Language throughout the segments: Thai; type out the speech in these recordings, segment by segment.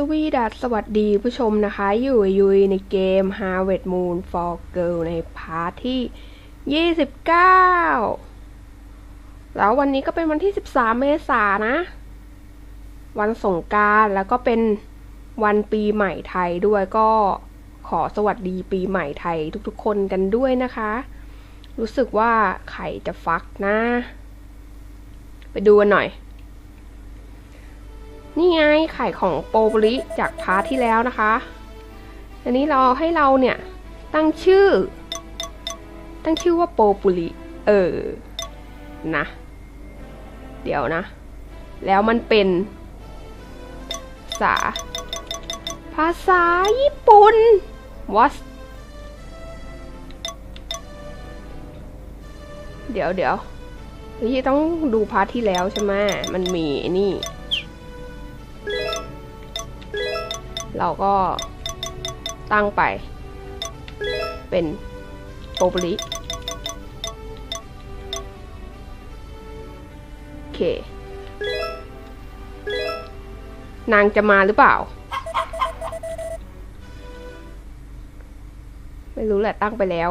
สวีดัสสวัสดีผู้ชมนะคะ อยู่ยุยในเกม Harvest Moon for Girl ในพาร์ทที่ 29 แล้ววันนี้ก็เป็นวันที่ 13 เมษายนนะ วันสงการแล้วก็เป็นวันปีใหม่ไทยด้วยก็ขอสวัสดีปีใหม่ไทยทุกๆคนกันด้วยนะคะ รู้สึกว่าไข่จะฟักนะ ไปดูกันหน่อย นี่ไงไข่ของโปบริจากพาร์ทที่แล้วนะคะ อันนี้เราให้เราเนี่ยตั้งชื่อ ตั้งชื่อว่าโปบุริเออ นะ เดี๋ยวนะ แล้วมันเป็นภาษา ภาษาญี่ปุ่น what เดี๋ยวเดี๋ยวเฮ้ยต้องดูพาร์ทที่แล้วใช่ไหมมันมีนี่ ก็ตั้งไป เป็นโปรบริโอเค นางจะมาหรือเปล่า ไม่รู้แหละตั้งไปแล้ว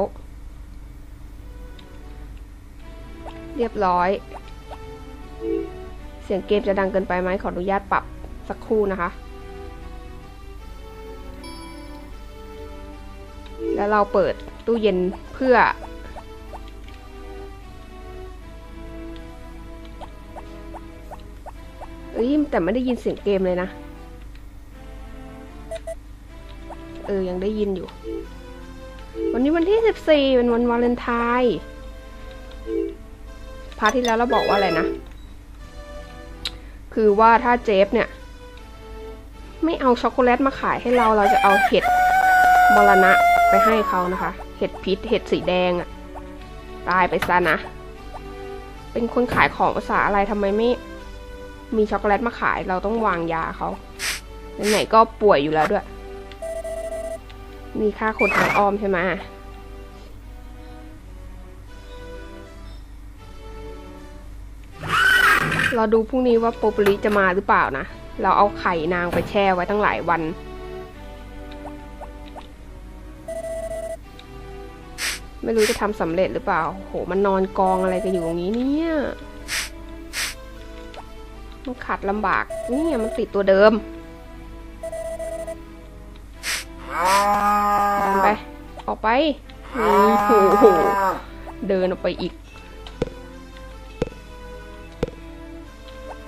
เรียบร้อย เสียงเกมจะดังเกินไปไหมขออนุญาตปรับสักครู่นะคะ แล้วเราเปิดตู้เย็นเพื่อ เอ้ยแต่ไม่ได้ยินเสียงเกมเลยนะ เออ ยังได้ยินอยู่ วันนี้วันที่สิบสี่เป็นวันวาเลนไทน์พาร์ทที่แล้วเราบอกว่าอะไรนะ คือว่าถ้าเจฟเนี่ย ไม่เอาช็อกโกแลตมาขายให้เราเราจะเอาเห็ดมรณะ ไปให้เขานะคะ เห็ดพิษ เห็ดสีแดงอะตายไปซะนะ เป็นคนขายของภาษาอะไรทำไมไม่ มีช็อกโกแลตมาขาย เราต้องวางยาเขาไหนๆก็ป่วยอยู่แล้วด้วย มีค่าคนทางอ้อมใช่ไหมเราดูพรุ่งนี้ว่าโปรปริจะมาหรือเปล่านะ เราเอาไข่นางไปแช่ไว้ตั้งหลายวัน ไม่รู้จะทำสำเร็จหรือเปล่า โห มันนอนกองอะไรกันอยู่ตรงนี้เนี่ย มันขัดลำบาก เนี่ยมันติดตัวเดิมดันไป ออกไปโอ้โห เดินออกไปอีก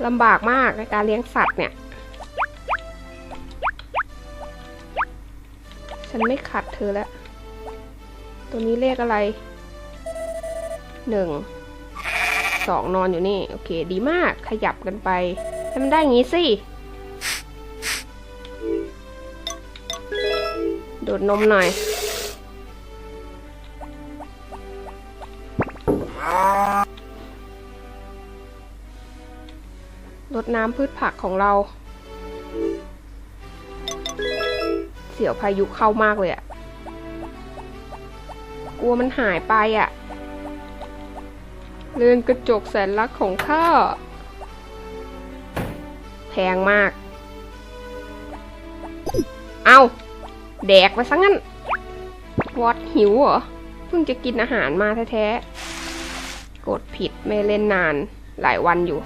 ลำบากมากในการเลี้ยงสัตว์เนี่ย ฉันไม่ขัดเธอแล้ว ตัวนี้เลขอะไรหนึ่งสองนอนอยู่นี่ โอเค ดีมากขยับกันไปให้มันได้อย่างงี้สิ ดูดนมหน่อยรดน้ำพืชผักของเรา เสียวพายุเข้ามากเลยอะ กลัวมันหายไปอะ่ะ เรือนกระจกแสนรักของข้า แพงมาก เอาแดกไปซะงั้น วอดหิวเหรอ เพิ่งจะกินอาหารมาแท้ๆ กดผิดไม่เล่นนานหลายวันอยู่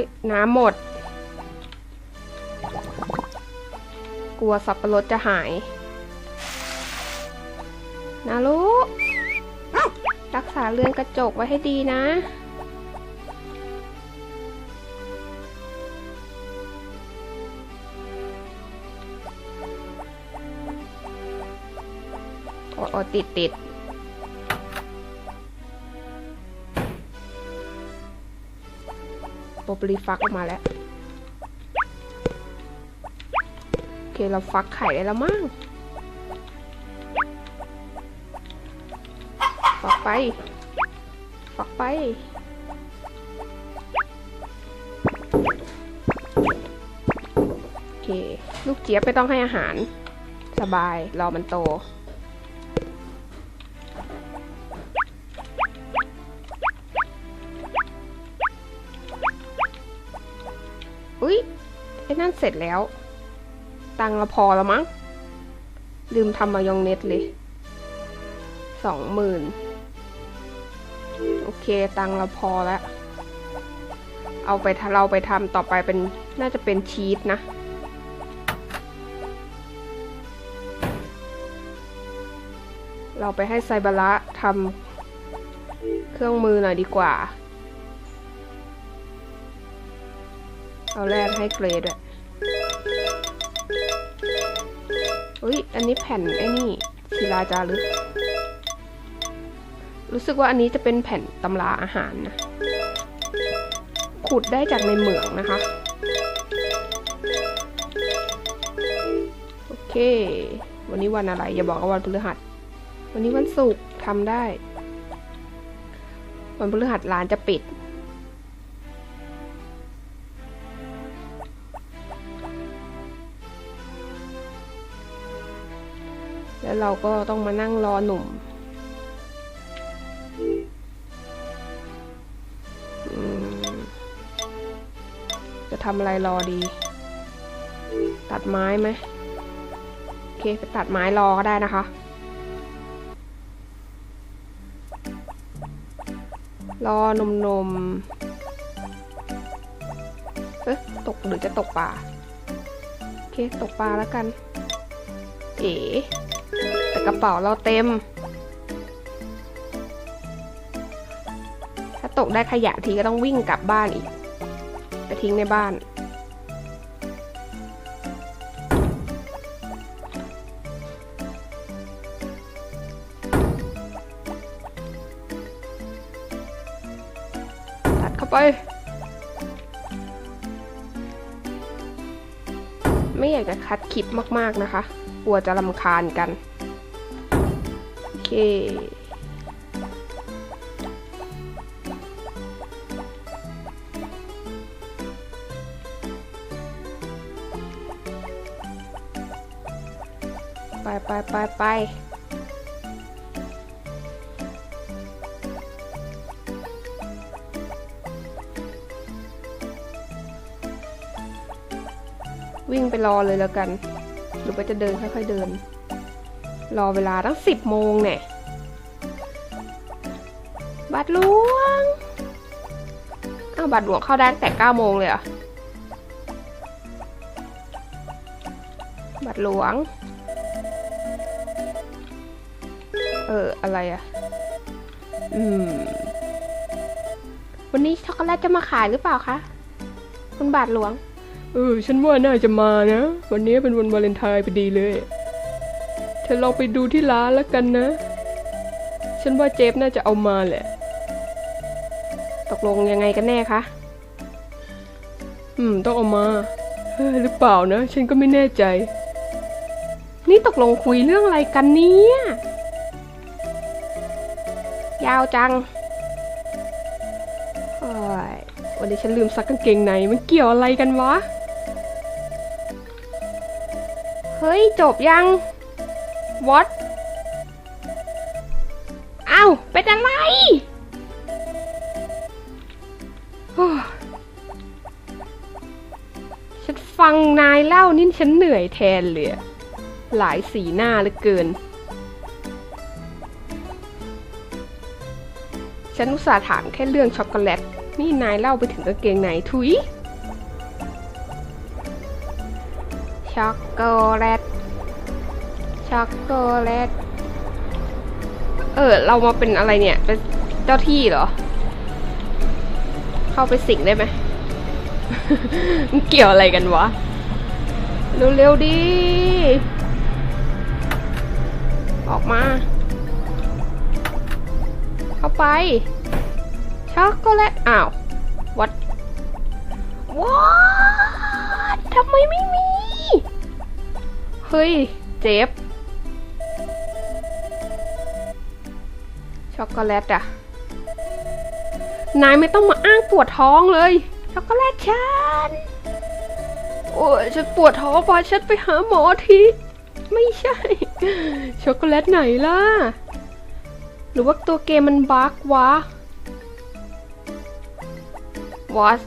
ยน้ำหมด กลัวสับปะรดจะหายนะลูกรักษาเรือนกระจกไว้ให้ดีนะ โอ้โอ้ติดติด ปรบรีฟักออกมาแล้ว โอเค เราฟักไข่ได้แล้วมั้งฟักไป ฟักไป โอเค ลูกเจี๊ยบไม่ต้องให้อาหาร สบาย รอมันโต เสร็จแล้ว ตังเราพอแล้วมั้ง ลืมทำมายองเน็ตเลยสองหมื่นโอเค ตังเราพอแล้ว เอาไปเราไปทำต่อไปเป็นน่าจะเป็นชีสนะเราไปให้ไซบาระทำเครื่องมือหน่อยดีกว่า เอาแรกให้เกรดด้ว ยอุ้ย อันนี้แผ่นไอ้นี่ศิลาจารึก รู้สึกว่าอันนี้จะเป็นแผ่นตำราอาหารนะ ขุดได้จากในเหมืองนะคะ โอเค วันนี้วันอะไร อย่าบอกว่าวันพฤหัส วันนี้วันศุกร์ทำได้ วันพฤหัสร้านจะปิด แล้วเราก็ต้องมานั่งรอหนุ่มจะทำอะไรรอดี ตัดไม้ไหมโอเคไปตัดไม้รอก็ได้นะคะรอนมนมๆเอ๊ะตกหรือจะตกปลา โอเค ตกปลาแล้วกัน เอ๋ กระเป๋าเราเต็ม ถ้าตกได้ขยะทีก็ต้องวิ่งกลับบ้านอีก ไปทิ้งในบ้าน ตัดเข้าไป ไม่อยากจะคัดคลิปมาก ๆ นะคะ กลัวจะรำคาญกัน เคไปไปไปไปวิ่งไปรอเลยแล้วกัน หรือว่าจะเดินค่อยๆเดิน รอเวลาตั้งสิบโมงเนี่ย บัตรหลวง อ้าวบัตรหลวงเข้าได้ตั้งแต่เก้าโมงเลยเหรอ บัตรหลวง เออ อะไรอะอืม วันนี้ช็อกโกแลตจะมาขายหรือเปล่าคะ คุณบาทหลวง เออ ฉันว่าน่าจะมานะ วันนี้เป็นวันวาเลนไทน์พอดีเลย ธอลองไปดูที่ร้านแล้วกันนะ ฉันว่าเจฟน่าจะเอามาแหละ ตกลงยังไงกันแน่คะ อืม ต้องเอามาเฮ้ยหรือเปล่านะ ฉันก็ไม่แน่ใจ นี่ตกลงคุยเรื่องอะไรกันเนี่ยยาวจังโอ้ยวันนี้ฉันลืมซักกางเกงในมันเกี่ยวอะไรกันวะ เฮ้ย จบยัง what อ้าวเป็นอะไรฉันฟังนายเล่านี่ฉันเหนื่อยแทนเลยอะหลายสีหน้าเหลือเกิน ฉันอุตส่าห์ถามแค่เรื่องช็อกโกแลต นี่นายเล่าไปถึงกางเกงไหนทุย ช็อกโกแลต ช็อกโกแลต เออ เรามาเป็นอะไรเนี่ย เป็นเจ้าที่เหรอ เข้าไปสิงได้ไหมมันเกี่ยวอะไรกันวะ เร็วๆดิ ออกมา เข้าไป ช็อกโกแลต อ้าว วัดวัดทำไมไม่มี เฮ้ย เจฟ ช็อกโกแลตอะนายไม่ต้องมาอ้างปวดท้องเลย ช็อกโกแลตฉัน โอ้ยฉันปวดท้องพาฉันไปหาหมอที ไม่ใช่ ช็อกโกแลตไหนล่ะ หรือว่าตัวเกมมันบั๊กวะวอส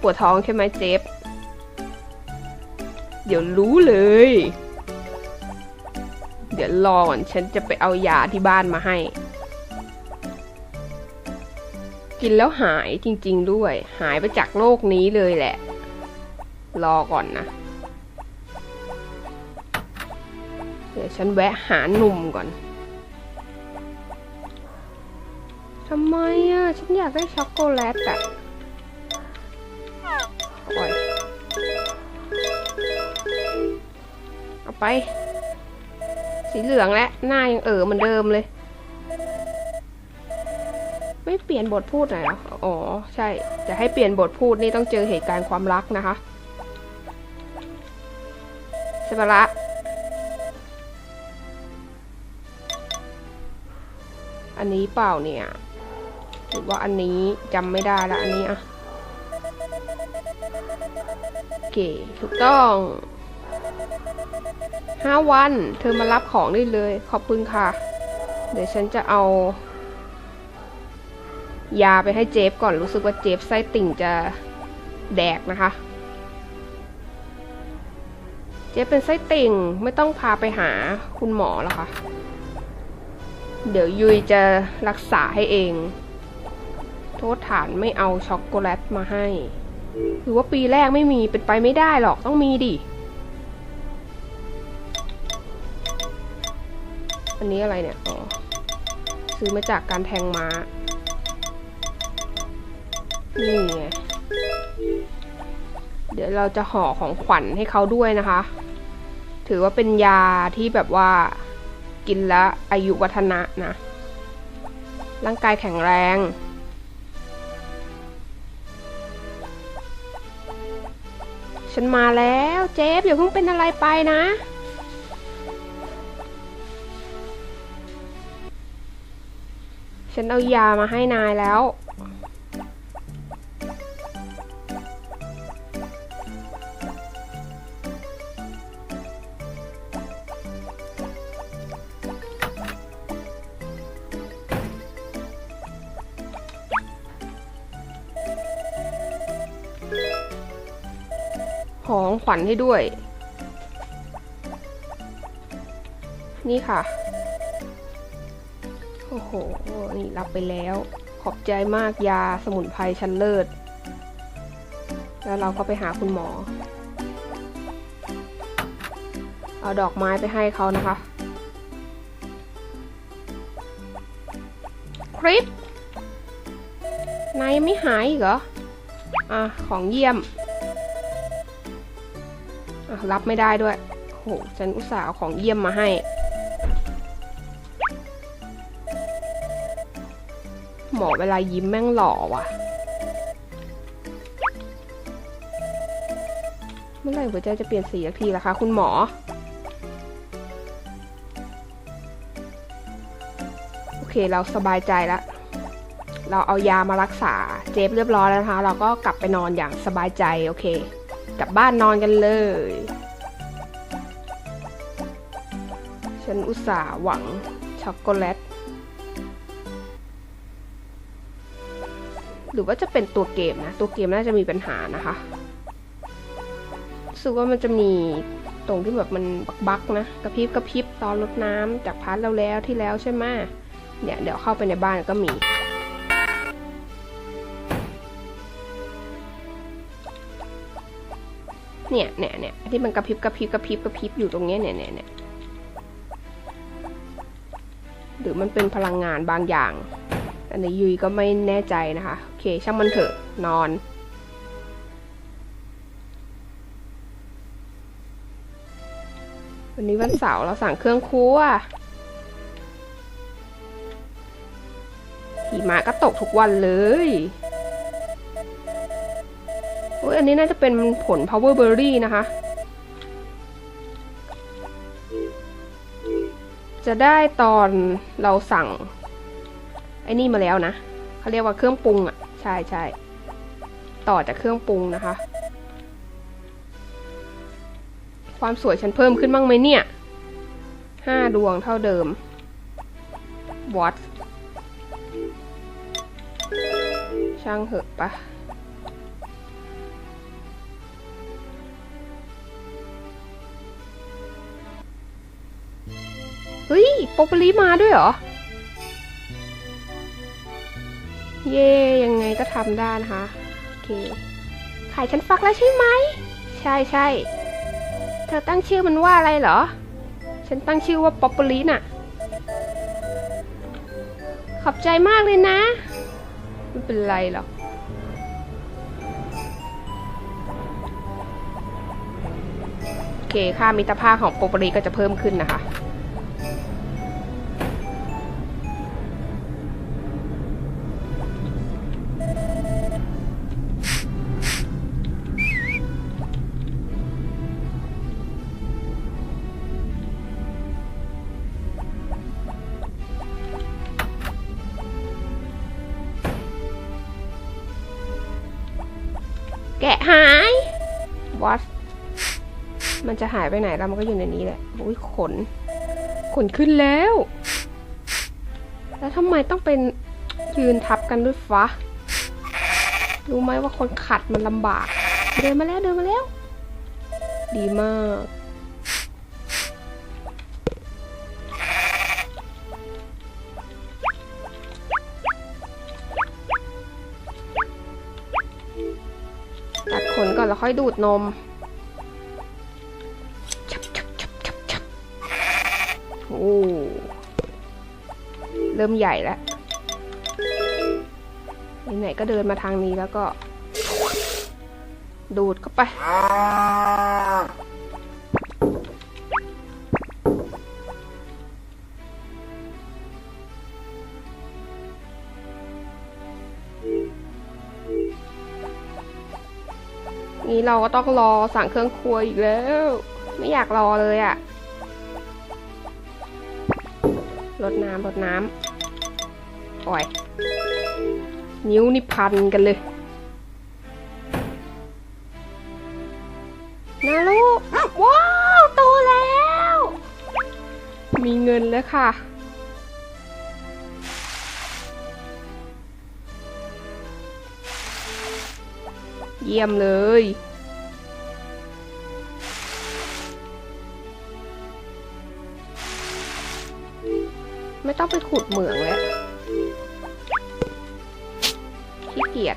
ปวดท้องใช่ไหมเจฟเดี๋ยวรู้เลย เดี๋ยวรอก่อนฉันจะไปเอายาที่บ้านมาให้ กินแล้วหายจริง ๆ ด้วย หายไปจากโลกนี้เลยแหละ รอก่อนนะ เดี๋ยวฉันแวะหาหนุ่มก่อนทำไมอะ ฉันอยากได้ช็อกโกแลตอะโอยเอาไป สีเหลืองและหน้ายังเอ๋อเหมือนเดิมเลย ไม่เปลี่ยนบทพูดหน่อยอ๋อ ใช่ จะให้เปลี่ยนบทพูดนี่ต้องเจอเหตุการณ์ความรักนะคะสบาระอันนี้เปล่าเนี่ยหรือว่าอันนี้จำไม่ได้ละอันนี้อะโอเคถูกต้องห้าวัน เธอมารับของได้เลย ขอบคุณค่ะ เดี๋ยวฉันจะเอา ยาไปให้เจฟก่อนรู้สึกว่าเจฟไส้ติ่งจะแดกนะคะ เจฟเป็นไส้ติ่งไม่ต้องพาไปหาคุณหมอหรอกค่ะ เดี๋ยวยุยจะรักษาให้เอง โทษฐานไม่เอาช็อกโกแลตมาให้หรือว่าปีแรกไม่มีเป็นไปไม่ได้หรอกต้องมีดิ อันนี้อะไรเนี่ย อ๋อ ซื้อมาจากการแทงม้า นี่ไง เดี๋ยวเราจะห่อของขวัญให้เขาด้วยนะคะ ถือว่าเป็นยาที่แบบว่ากินแล้วอายุวัฒนะนะ ร่างกายแข็งแรง ฉันมาแล้วเจฟอย่าเพิ่งเป็นอะไรไปนะฉันเอายามาให้นายแล้ว ขวัญให้ด้วย นี่ค่ะ โอ้โห นี่รับไปแล้ว ขอบใจมากยาสมุนไพรชั้นเลิศ แล้วเราก็ไปหาคุณหมอ เอาดอกไม้ไปให้เขานะคะ คริสนายไม่หายเหรอ อะ ของเยี่ยม รับไม่ได้ด้วยโหฉันอุตส่าห์เอาของเยี่ยมมาให้ หมอเวลายิ้มแม่งหล่อว่ะ เมื่อไหร่หัวใจจะเปลี่ยนสีสักทีล่ะคะ คุณหมอ โอเคเราสบายใจแล้วเราเอายามารักษาเจฟเรียบร้อยแล้วนะคะ เราก็กลับไปนอนอย่างสบายใจ โอเค กลับบ้านนอนกันเลย ฉันอุตส่าห์หวังช็อกโกแลต หรือว่าจะเป็นตัวเกมนะ ตัวเกมน่าจะมีปัญหานะคะรู้สึกว่ามันจะมีตรงที่แบบมันบักๆนะ กระพริบกระพริบตอนรดน้ำจากพาร์ทแล้วแล้วที่แล้วใช่ไหมเนี่ยเดี๋ยวเข้าไปในบ้านก็มี เนี่ยเนี่ยเนี่ยที่มันกระพริบกระพริบกระพริบกระพริบอยู่ตรงเนี้ยเนี่ยเนี่ยเนี่ยหรือมันเป็นพลังงานบางอย่าง อันนี้ยุยก็ไม่แน่ใจนะคะ โอเค ช่างมันเถอะ นอน วันนี้วันเสาร์เราสั่งเครื่องครัวหิมะก็ตกทุกวันเลย อ้ยอันนี้น่าจะเป็นผล power berry นะคะ จะได้ตอนเราสั่ง ไอ้นี่มาแล้วนะเขาเรียกว่าเครื่องปรุงอะ ใช่ใช่ต่อจากเครื่องปรุงนะคะ ความสวยฉันเพิ่มขึ้นบ้างไหมเนี่ยห้าดวงเท่าเดิม what ช่างเหอะปะ เฮ้ยโปปลีมาด้วยเหรอ เย่ยังไงก็ทำได้นะคะโอเคไข่ฉันฟักแล้วใช่ไหม ใช่ใช่เธอตั้งชื่อมันว่าอะไรเหรอ ฉันตั้งชื่อว่าป๊อปปลีน่ะ ขอบใจมากเลยนะ ไม่เป็นไรหรอกโอเค ค่ามิตรภาพของโปปรีก็จะเพิ่มขึ้นนะคะ กะหายวัดมันจะหายไปไหนแล้วมันก็อยู่ในนี้แหละอุ้ยขน ขนขึ้นแล้ว แล้วทำไมต้องเป็นยืนทับกันด้วยฟ้ารู้ไหมว่าคนขัดมันลำบาก เดินมาแล้วเดินมาแล้ว ดีมาก แล้วค่อยดูดนมชับชับชับชับชับโอ้เริ่มใหญ่แล้วไหนๆก็เดินมาทางนี้แล้วก็ ดูดเข้าไป นี้เราก็ต้องรอสั่งเครื่องครัวอีกแล้ว ไม่อยากรอเลยอะ่ะรดน้ำรดน้ำปล่อย นิ้วนี่พันกันเลยนาลูกว้าวโตแล้ว มีเงินแล้วค่ะ เยี่ยมเลย ไม่ต้องไปขุดเหมืองแล้วขี้เกียจ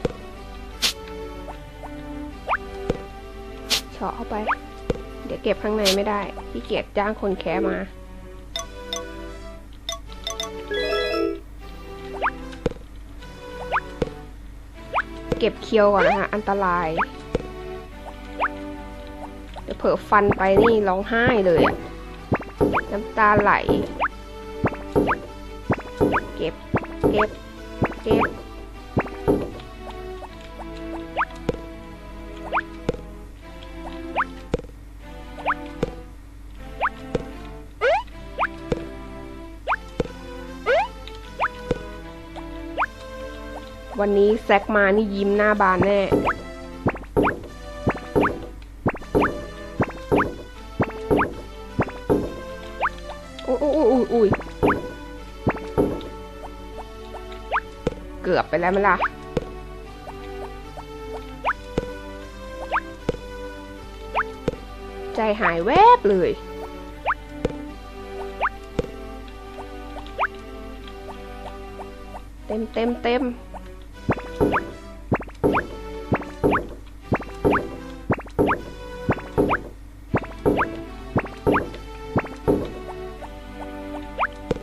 เฉาะเข้าไป เดี๋ยวเก็บข้างในไม่ได้ขี้เกียจจ้างคนแคะมา เก็บเคียวก่อนนะคะอันตราย เดี๋ยวเผลอฟันไปนี่ร้องไห้เลย น้ำตาไหล เก็บ เก็บ วันนี้แซกมานี่ยิ้มหน้าบานแน่อุ้ยอุ้ยอุ้ยอุ้ยเกือบไปแล้วมั้ยล่ะใจหายแวบเลย เต็มเต็มเต็ม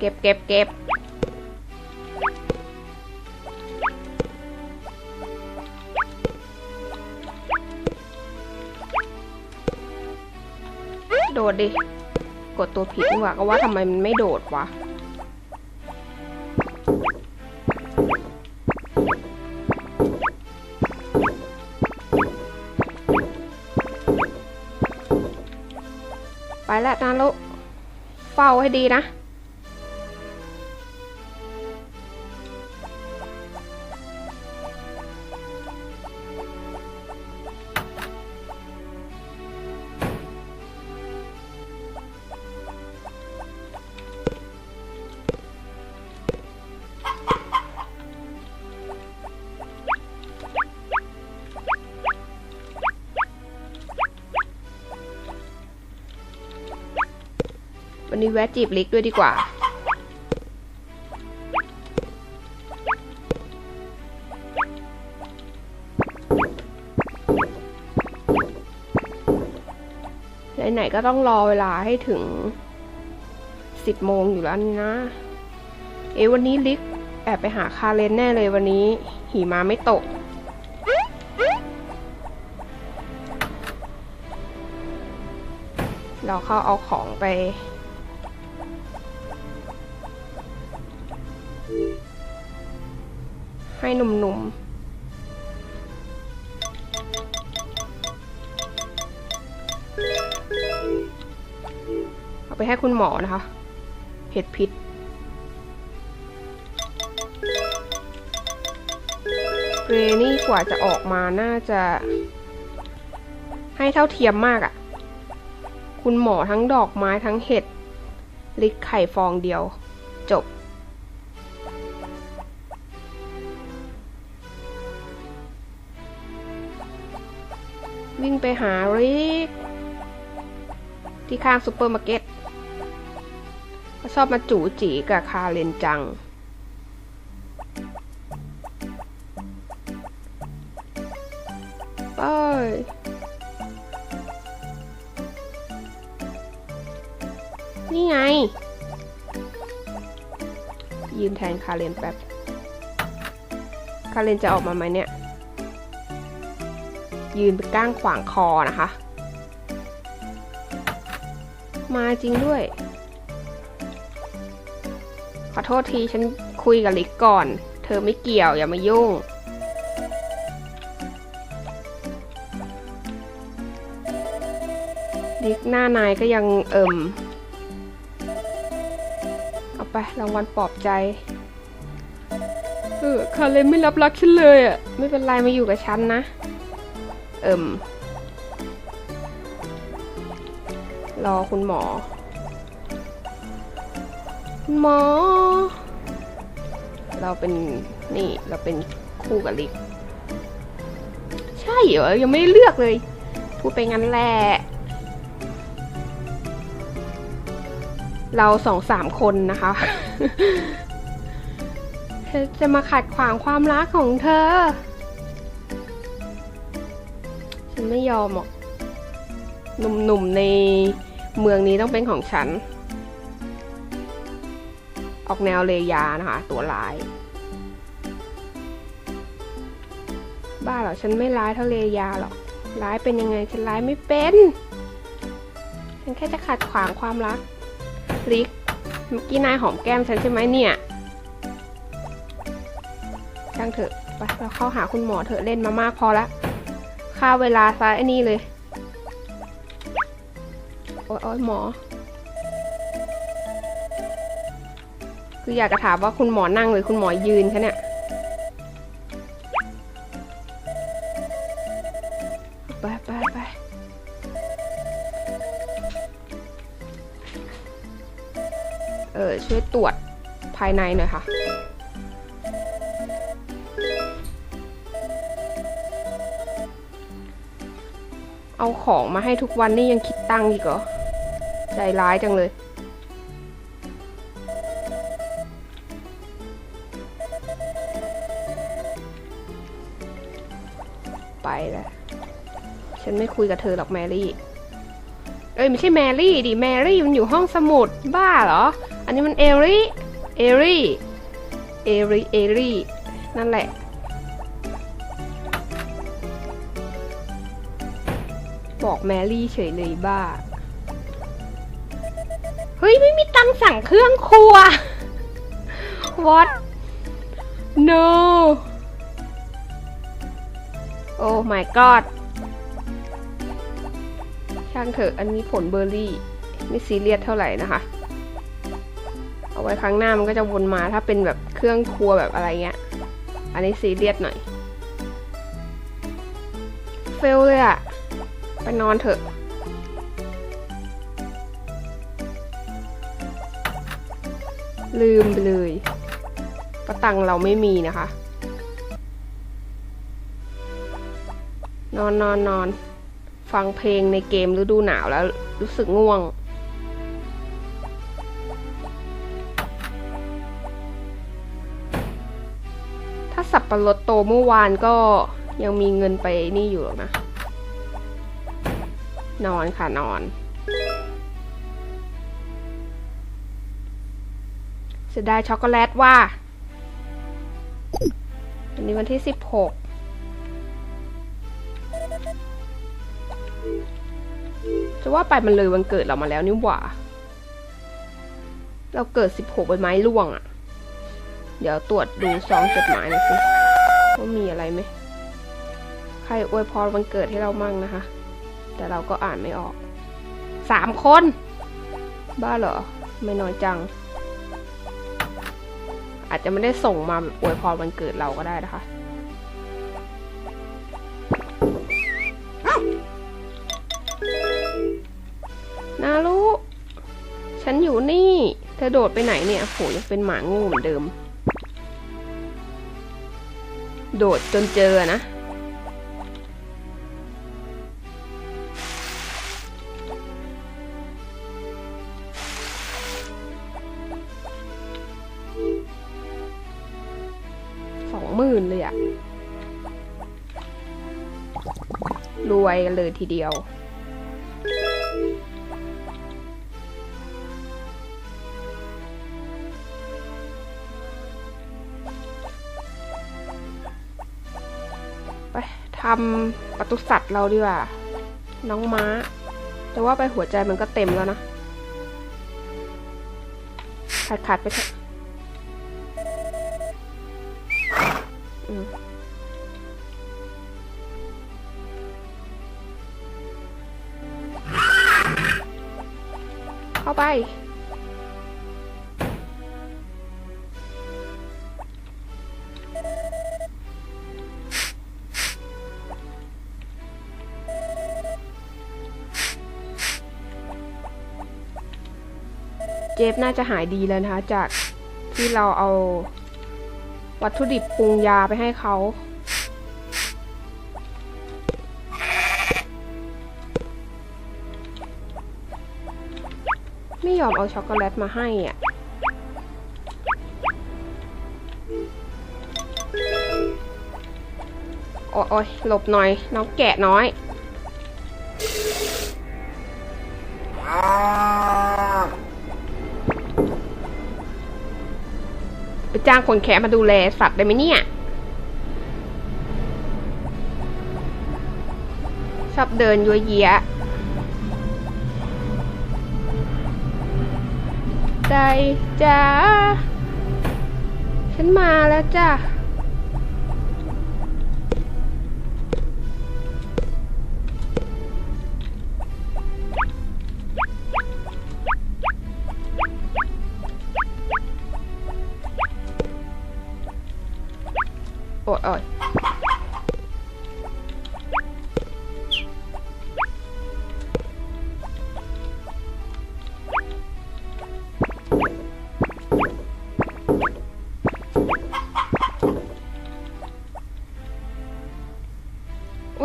ก็บเก็บเก็บโดดดิ กดตัวผิดดีกว่าก็ว่าทำไมมันไม่โดดวะไปแล้วนารุเฝ้าให้ดีนะ แวะจีบลิกด้วยดีกว่า ไหนๆก็ต้องรอเวลาให้ถึงสิบโมงอยู่แล้วนนะ เอวันนี้ลิกแอบไปหาคาเลนแน่เลยวันนี้ หิมาไม่ตกเราเข้าเอาของไป ให้หนุ่มๆเอาไปให้คุณหมอนะคะ เห็ดพิษ เรนี่กว่าจะออกมาน่าจะ ให้เท่าเทียมมากอะ่ะ คุณหมอทั้งดอกไม้ทั้งเห็ดลิกไข่ฟองเดียว จบ วิ่งไปหาริก ที่ข้างซูเปอร์มาร์เก็ตเขาชอบมาจู๋จีกับคาเลนจัง ไปนี่ไง ยืนแทนคาเรนแป๊บ คาเรนจะออกมาไหมเนี่ย ยืนไปก้างขวางคอนะคะ มาจริงด้วย ขอโทษทีฉันคุยกับลิกก่อน เธอไม่เกี่ยวอย่ามายุ่ง ลิกหน้านายก็ยังเอิ่ม เอาไปรางวัลปลอบใจเออคาเลนไม่รับรักฉันเลยอะ ไม่เป็นไรมาอยู่กับฉันนะ เอิมรอคุณหมอ หมอ เราเป็นนี่เราเป็นคู่กับลิกใช่เหรอ ยังไม่ได้เลือกเลย พูดไปงั้นแหละเราสองสามคนนะคะจะมาขัดขวางความรักของเธอ ฉันไม่ยอมหรอกหนุ่มๆในเมืองนี้ต้องเป็นของฉัน ออกแนวเลยานะคะ ตัวร้าย บ้าเหรอ ฉันไม่ร้ายเท่าเลยาหรอก ร้ายเป็นยังไง ฉันร้ายไม่เป็น ฉันแค่จะขัดขวางความรัก ลิก เมื่อกี้นายหอมแก้มฉันใช่ไหมเนี่ยช่างเถอะ ไปเราเข้าหาคุณหมอเถอะเล่นมามากพอละ ค่าเวลาซะไอ้นี่เลย โอ๊ยโอ๊ยหมอ คืออยากจะถามว่าคุณหมอนั่งหรือคุณหมอยืนคะเนี่ย ไปไปไปเออช่วยตรวจภายในหน่อยค่ะ เอาของมาให้ทุกวันนี่ยังคิดตังค์อีกเหรอ ใจร้ายจังเลย ไปแล้ว ฉันไม่คุยกับเธอหรอกแมรี่ เอ้ยไม่ใช่แมรี่ดิ แมรี่มันอยู่ห้องสมุดบ้าเหรอ อันนี้มันเอรี่ เอรี่ เอรี่ เอรี่ นั่นแหละ บอกแมรี่เฉยเลยบ้า เฮ้ย ไม่มีตังสั่งเครื่องครัว what no oh my god ช่างเถอะอันนี้ผลเบอร์รี่ ไม่ซีเรียสเท่าไหร่นะคะ เอาไว้ครั้งหน้ามันก็จะวนมาถ้าเป็นแบบเครื่องครัวแบบอะไรเงี้ย อันนี้ซีเรียสหน่อย เฟลเลยอะ ไปนอนเถอะลืมไปเลยกระตังเราไม่มีนะคะ นอนนอนนอน ฟังเพลงในเกมฤดูหนาวแล้วรู้สึกง่วง ถ้าสับประรดโตเมื่อวานก็ยังมีเงินไปนี่อยู่หรอกนะ นอนค่ะนอน เสียดายช็อกโกแลตว่าวันนี้วันที่สิบหกจะว่าไปมันเลยวันเกิดเรามาแล้วนี่หว่า เราเกิดสิบหกใบไม้ร่วงอะ่ะ เดี๋ยวตรวจดูซองจดหมายหน่อยสิว่ามีอะไรไหม ใครอวยพรวันเกิดให้เรามั่งนะคะ แต่เราก็อ่านไม่ออกสามคน บ้าเหรอ ไม่น้อยจัง อาจจะไม่ได้ส่งมาอวยพรวันเกิดเราก็ได้นะคะ นารุฉันอยู่นี่ เธอโดดไปไหนเนี่ยโหยังเป็นหมางูเหมือนเดิม โดดจนเจอนะ กันเลยทีเดียว ไปทำประตูสัตว์เราดีกว่า น้องม้า แต่ว่าไปหัวใจมันก็เต็มแล้วนะขาดขาดไปเถอะ ฟน่าจะหายดีแล้วนะคะ จากที่เราเอาวัตถุดิบปรุงยาไปให้เขาไม่ยอมเอาช็อกโกแลตมาให้อะโอยโอยหลบหน่อย น้องแกะน้อย จ้างคนแคะมาดูแลสัตว์ได้ไหมเนี่ยชอบเดินยัวเยียใจจ้าฉันมาแล้วจ้า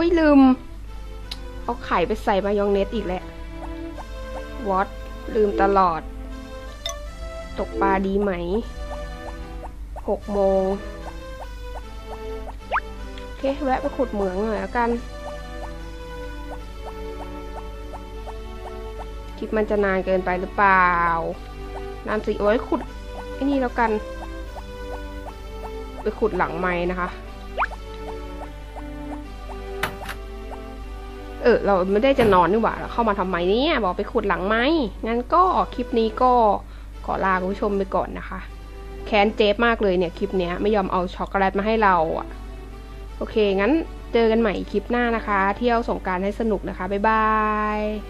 อุ้ยลืม เอาไข่ไปใส่มายองเนสอีกแล้ววอตลืมตลอด ตกปลาดีไหมหกโมงโอเคแวะไปขุดเหมืองหน่อยแล้วกัน คลิปมันจะนานเกินไปหรือเปล่า นานสิโอ้ยขุดไอ้นี่แล้วกัน ไปขุดหลังไม้นะคะ เออ เราไม่ได้จะนอนนี่หว่าเราเข้ามาทำไมเนี่ยบอกไปขุดหลังไหมงั้นก็คลิปนี้ก็ขอลาคุณผู้ชมไปก่อนนะคะ แค้นเจฟมากเลยเนี่ยคลิปเนี้ยไม่ยอมเอาช็อกโกแลตมาให้เราอะ โอเค งั้นเจอกันใหม่คลิปหน้านะคะ เที่ยวสงการให้สนุกนะคะ บ๊ายบาย